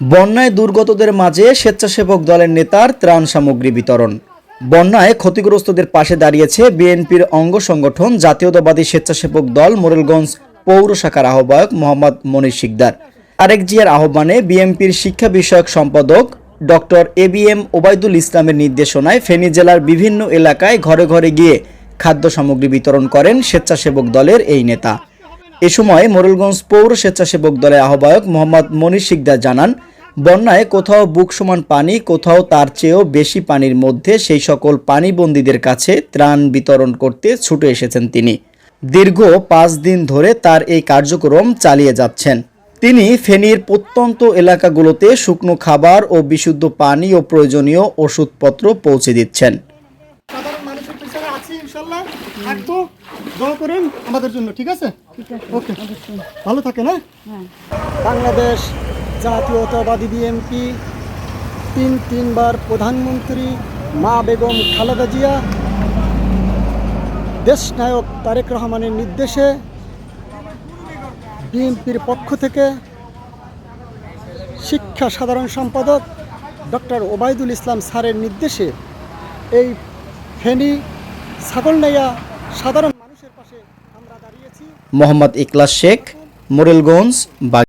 বন্যায় দুর্গতদের মাঝে স্বেচ্ছাসেবক দলের নেতার ত্রাণ সামগ্রী বিতরণ। বন্যায় ক্ষতিগ্রস্তদের পাশে দাঁড়িয়েছে বিএনপির অঙ্গ সংগঠন, জাতীয়তাবাদী স্বেচ্ছাসেবক দল মোরেলগঞ্জ পৌর শাখার আহ্বায়ক মোহাম্মদ মনির শিকদার। আরেক জিয়ার আহ্বানে বিএনপির শিক্ষা বিষয়ক সম্পাদক doctor A B M Obaidul ইসলামের নির্দেশনায় ফেনী জেলার বিভিন্ন এলাকায় ঘরে ঘরে গিয়ে খাদ্য সামগ্রী বিতরণ করেন স্বেচ্ছাসেবক দলের এই নেতা। এ সময় মোরেলগঞ্জ পৌর স্বেচ্ছাসেবক দলের আহ্বায়ক মোহাম্মদ মনির শিকদার জানান, বন্যায় কোথাও বুক সমান পানি, কোথাও তার চেয়েও বেশি পানির মধ্যে সেই সকল পানিবন্দীদের কাছে ত্রাণ বিতরণ করতে ছুটে এসেছেন তিনি। দীর্ঘ পাঁচ দিন ধরে তার এই কার্যক্রম চালিয়ে যাচ্ছেন। তিনি ফেনীর প্রত্যন্ত এলাকাগুলোতে শুকনো খাবার ও বিশুদ্ধ পানি ও প্রয়োজনীয় ওষুধপত্র পৌঁছে দিচ্ছেন। থাকব দোয়া করেন আমাদের জন্য ঠিক আছে? ওকে ভালো থাকে না বাংলাদেশ জাতীয়তাবাদী বিএনপি তিন তিনবার প্রধানমন্ত্রী মা বেগম খালেদা জিয়া দেশনায়ক তারেক রহমানের নির্দেশে বিএনপির পক্ষ থেকে শিক্ষা সাধারণ সম্পাদক ডক্টর ওবায়দুল ইসলাম স্যারের নির্দেশে এই ফেনী ছাগলনাইয়া সাধারণ মানুষের পাশে আমরা দাঁড়িয়েছি। মোহাম্মদ ইকলাস শেখ মোরেলগঞ্জ